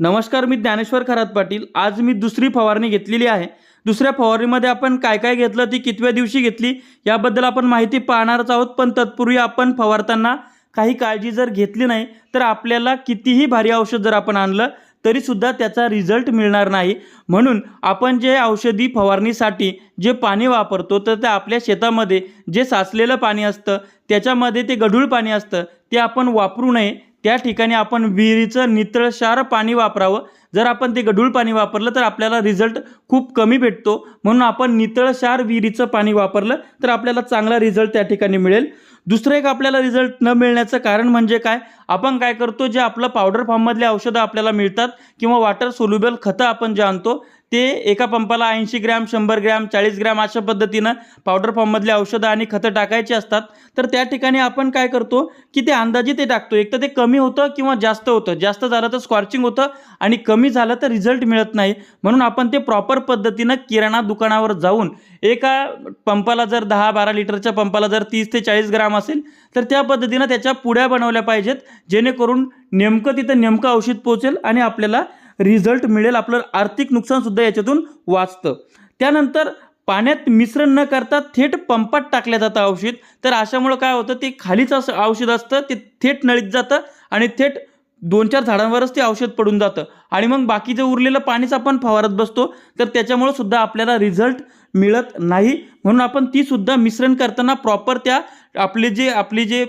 नमस्कार मी ज्ञानेश्वर खरात पाटील. आज मी दुसरी फवारणी घेतलेली आहे. दुसऱ्या फवारणीमध्ये आपण काय काय घेतलं ती कितव्या दिवशी घेतली याबद्दल आपण माहिती पाहणारच आहोत. पण तत्पूर्वी आपण फवारताना काही काळजी जर घेतली नाही तर आपल्याला कितीही भारी औषध जर आपण आणलं तरीसुद्धा त्याचा रिझल्ट मिळणार नाही. म्हणून आपण जे औषधी फवारणीसाठी जे पाणी वापरतो तर ते आपल्या शेतामध्ये जे साचलेलं पाणी असतं त्याच्यामध्ये ते गढूळ पाणी असतं ते आपण वापरू नये. त्या ठिकाणी आपण विहिरीचं नितळशार पाणी वापरावं. जर आपण ते गढूळ पाणी वापरलं तर आपल्याला रिझल्ट खूप कमी भेटतो. म्हणून आपण नितळशार विहिरीचं पाणी वापरलं तर आपल्याला चांगला रिझल्ट त्या ठिकाणी मिळेल. दुसरं एक आपल्याला रिझल्ट न मिळण्याचं कारण म्हणजे काय? आपण काय करतो जे आपलं पावडर फॉर्ममधले औषधं आपल्याला मिळतात किंवा वॉटर सोल्युबल खतं आपण जे आणतो ते एका पंपाला ऐंशी ग्रॅम शंभर ग्रॅम चाळीस ग्रॅम अशा पद्धतीनं पावडर फॉर्ममधले औषधं आणि खतं टाकायची असतात. तर त्या ठिकाणी आपण काय करतो की ते अंदाजे ते टाकतो. एक तर ते कमी होतं किंवा जास्त होतं. जास्त झालं तर स्कॉर्चिंग होतं आणि कमी झालं तर रिझल्ट मिळत नाही. म्हणून आपण ते प्रॉपर पद्धतीनं किराणा दुकानावर जाऊन एका पंपाला जर दहा बारा लिटरच्या पंपाला जर तीस ते चाळीस ग्राम असेल तर त्या पद्धतीनं त्याच्या पुड्या बनवल्या पाहिजेत जेणेकरून नेमकं तिथं नेमकं औषध पोचेल आणि आपल्याला रिझल्ट मिळेल आपलं आर्थिक नुकसानसुद्धा याच्यातून वाचतं. त्यानंतर पाण्यात मिश्रण न करता थेट पंपात टाकल्या जातं औषध. तर अशामुळं काय होतं ते खालीच असं औषध असतं ते थेट नळीत जातं आणि थेट दोन चार झाडांवरच ते औषध पडून जातं. आणि मग बाकीचं उरलेलं पाणीच आपण फवारत बसतो तर त्याच्यामुळं सुद्धा आपल्याला रिझल्ट मिळत नाही. म्हणून आपण ती सुद्धा मिश्रण करताना प्रॉपर त्या आपले जे आपली जे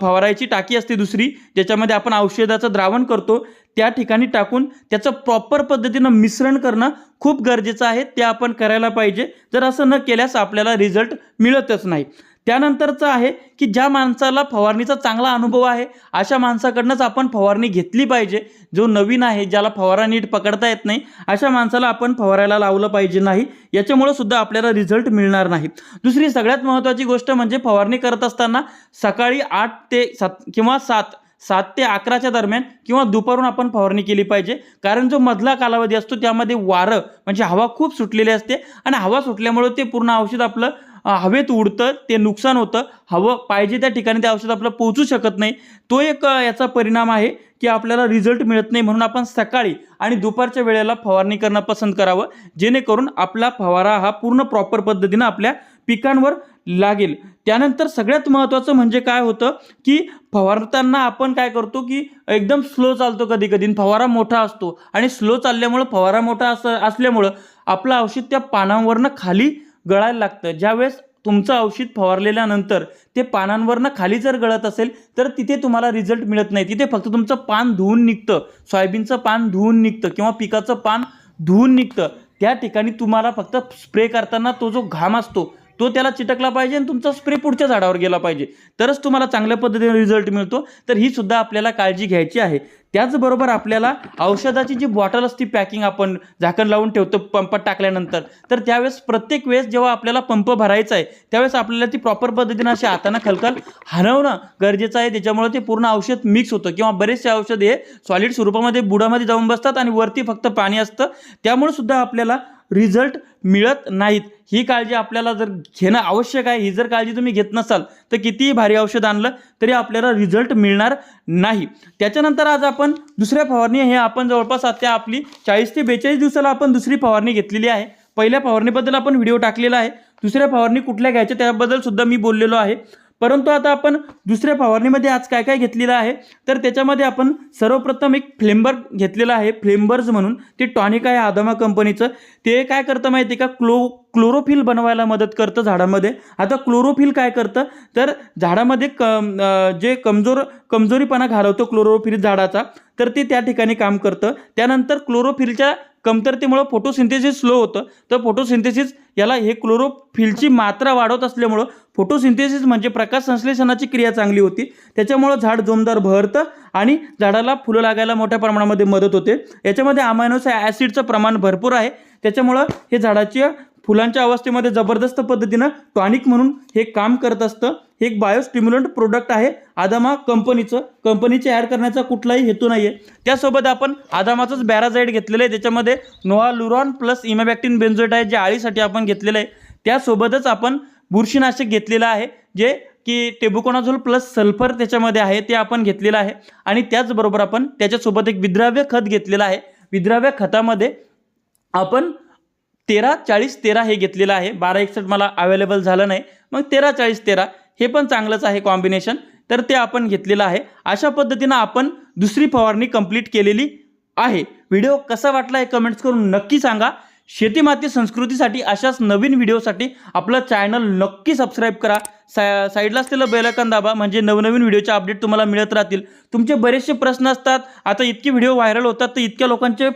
फवारायची टाकी असते दुसरी ज्याच्यामध्ये आपण औषधाचं द्रावण करतो त्या ठिकाणी टाकून त्याचं प्रॉपर पद्धतीनं मिश्रण करणं खूप गरजेचं आहे. ते आपण करायला पाहिजे. जर असं न केल्यास आपल्याला रिझल्ट मिळतच नाही. त्यानंतरचं आहे की ज्या माणसाला फवारणीचा चांगला अनुभव आहे अशा माणसाकडनंच आपण फवारणी घेतली पाहिजे. जो नवीन आहे ज्याला फवारा नीट पकडता येत नाही अशा माणसाला आपण फवारायला लावलं पाहिजे नाही. याच्यामुळं सुद्धा आपल्याला रिझल्ट मिळणार नाही. दुसरी सगळ्यात महत्त्वाची गोष्ट म्हणजे फवारणी करत असताना सकाळी आठ ते सात किंवा सात सात ते अकराच्या दरम्यान किंवा दुपारून आपण फवारणी केली पाहिजे. कारण जो मधला कालावधी असतो त्यामध्ये वारं म्हणजे हवा खूप सुटलेली असते आणि हवा सुटल्यामुळे ते पूर्ण औषध आपलं हवेत उडतं ते नुकसान होतं. हवं पाहिजे त्या ठिकाणी ते औषध आपलं पोहोचू शकत नाही. तो एक याचा परिणाम आहे की आपल्याला रिझल्ट मिळत नाही म्हणून आपण सकाळी आणि दुपारच्या वेळेला फवारणी करणं पसंत करावं. जेणेकरून आपला फवारा हा पूर्ण प्रॉपर पद्धतीनं आपल्या पिकांवर लागेल. त्यानंतर सगळ्यात महत्त्वाचं म्हणजे काय होतं की फवारताना आपण काय करतो की एकदम स्लो चालतो कधी कधी फवारा मोठा असतो. आणि स्लो चालल्यामुळं फवारा मोठा अस असल्यामुळं आपलं औषध त्या पानांवरनं खाली गळायला लागतं. ज्यावेळेस तुमचं औषध फवारलेल्यानंतर ते पानांवरनं खाली जर गळत असेल तर तिथे तुम्हाला रिझल्ट मिळत नाही. तिथे फक्त तुमचं पान धुवून निघतं. सोयाबीनचं पान धुवून निघतं किंवा पिकाचं पान धुवून निघतं. त्या ठिकाणी तुम्हाला फक्त स्प्रे करताना तो जो घाम असतो तो त्याला चिटकला पाहिजे आणि तुमचा स्प्रे पुढच्या झाडावर गेला पाहिजे. तरच तुम्हाला चांगल्या पद्धतीने रिझल्ट मिळतो. तर ही सुद्धा आपल्याला काळजी घ्यायची आहे. त्याचबरोबर आपल्याला औषधाची जी बॉटल असते पॅकिंग आपण झाकण लावून ठेवतो पंपात टाकल्यानंतर तर त्यावेळेस प्रत्येक वेळेस जेव्हा आपल्याला पंप भरायचा आहे त्यावेळेस आपल्याला ती प्रॉपर पद्धतीनं अशी हातानं खलखल हलवणं गरजेचं आहे. त्याच्यामुळे ते पूर्ण औषध मिक्स होतं. किंवा बरेचसे औषध हे सॉलिड स्वरूपामध्ये बुडामध्ये जाऊन बसतात आणि वरती फक्त पाणी असतं. त्यामुळे सुद्धा आपल्याला रिझल्ट मिळत नाहीत. ही काळजी आपल्याला जर घेणं आवश्यक आहे ही जर काळजी तुम्ही घेत नसाल तर कितीही भारी औषध आणलं तरी आपल्याला रिझल्ट मिळणार नाही. त्याच्यानंतर आज आपण दुसऱ्या फवारणी हे आपण जवळपास आता आपली चाळीस ते बेचाळीस दिवसाला आपण दुसरी फवारणी घेतलेली आहे. पहिल्या फवारणीबद्दल आपण व्हिडिओ टाकलेला आहे. दुसऱ्या फवारणी कुठल्या घ्यायच्या त्याबद्दल सुद्धा मी बोललेलो आहे. परंतु आता आपण दुसऱ्या फवारणीमध्ये आज काय काय घेतलेलं आहे? तर त्याच्यामध्ये आपण सर्वप्रथम एक फ्लेंबर घेतलेलं आहे फ्लेंबर्स म्हणून. ते टॉनिक आहे आदमा कंपनीचं. ते काय करतं माहिती आहे का? क्लो क्लोरोफिल बनवायला मदत करतं झाडामध्ये. आता क्लोरोफिल काय करतं? तर झाडामध्ये क जे कमजोर कमजोरीपणा घालवतो क्लोरोफिल झाडाचा तर ते त्या ठिकाणी काम करतं. त्यानंतर क्लोरोफिलच्या कमतरतेमुळं फोटोसिंथेसिस स्लो होतं. तर फोटोसिंथेसिस याला हे क्लोरोफिलची मात्रा वाढवत असल्यामुळं फोटोसिंथेसिस म्हणजे प्रकाश संश्लेषणाची क्रिया चांगली होती. त्याच्यामुळं झाड जोमदार बहरतं आणि झाडाला फुलं लागायला मोठ्या प्रमाणामध्ये मदत होते. याच्यामध्ये अमायनोस ॲसिडचं प्रमाण भरपूर आहे. त्याच्यामुळं हे झाडाची फुलांच्या अवस्थेमध्ये जबरदस्त पद्धतीनं टॉनिक म्हणून हे काम करत असतं. हे एक बायोस्टिम्युलंट प्रोडक्ट आहे. आदामा कंपनीचं. कंपनीचे ॲड करण्याचा कुठलाही हेतू नाही आहे त्यासोबत आपण आदामाचंच बॅराझाईड घेतलेलं आहे. त्याच्यामध्ये नोहा लुरॉन प्लस इमॅबॅक्टिन बेन्झोट आहे जे आळीसाठी आपण घेतलेलं आहे त्यासोबतच आपण बुरशीनाशक घेतलेलं आहे जे की टेबुकोनाझोल प्लस सल्फर त्याच्यामध्ये आहे ते आपण घेतलेलं आहे. आणि त्याचबरोबर आपण त्याच्यासोबत एक विद्राव्य खत घेतलेलं आहे. विद्राव्य खतामध्ये आपण तेरा चाळीस तेरा हे घेतलेलं आहे. बारा एकसष्ट मला अवेलेबल झालं नाही. मग तेरा चाळीस तेरा हे पण चांगलंच आहे कॉम्बिनेशन तर ते आपण घेतलेलं आहे. अशा पद्धतीनं आपण दुसरी फवारणी कंप्लीट केलेली आहे. व्हिडिओ कसा वाटला हे कमेंट्स करून नक्की सांगा. शेती माती संस्कृतीसाठी अशाच नवीन व्हिडिओसाठी आपलं चॅनल नक्की सबस्क्राईब करा. सा साईडला असलेलं बेलायकन दाबा म्हणजे नवनवीन व्हिडिओचे अपडेट तुम्हाला मिळत राहतील. तुमचे बरेचसे प्रश्न असतात. आता इतके व्हिडिओ व्हायरल होतात तर इतक्या लोकांचे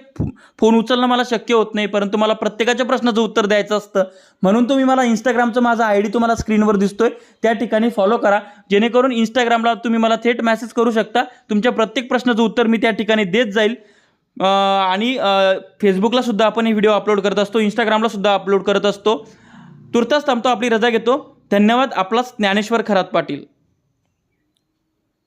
फोन उचलणं मला शक्य होत नाही परंतु मला प्रत्येकाच्या प्रश्नाचं उत्तर द्यायचं असतं. म्हणून तुम्ही मला इंस्टाग्रामचं माझा आय डी तुम्हाला स्क्रीनवर दिसतोय. त्या ठिकाणी फॉलो करा. जेणेकरून इंस्टाग्रामला तुम्ही मला थेट मेसेज करू शकता. तुमच्या प्रत्येक प्रश्नाचं उत्तर मी त्या ठिकाणी देत जाईल. आणि फेसबुकला सुद्धा आपण हे व्हिडिओ अपलोड करत असतो इंस्टाग्रामला सुद्धा अपलोड करत असतो. तुर्तास थांबतो आपली रजा घेतो. धन्यवाद आपलाच ज्ञानेश्वर खरात पाटील.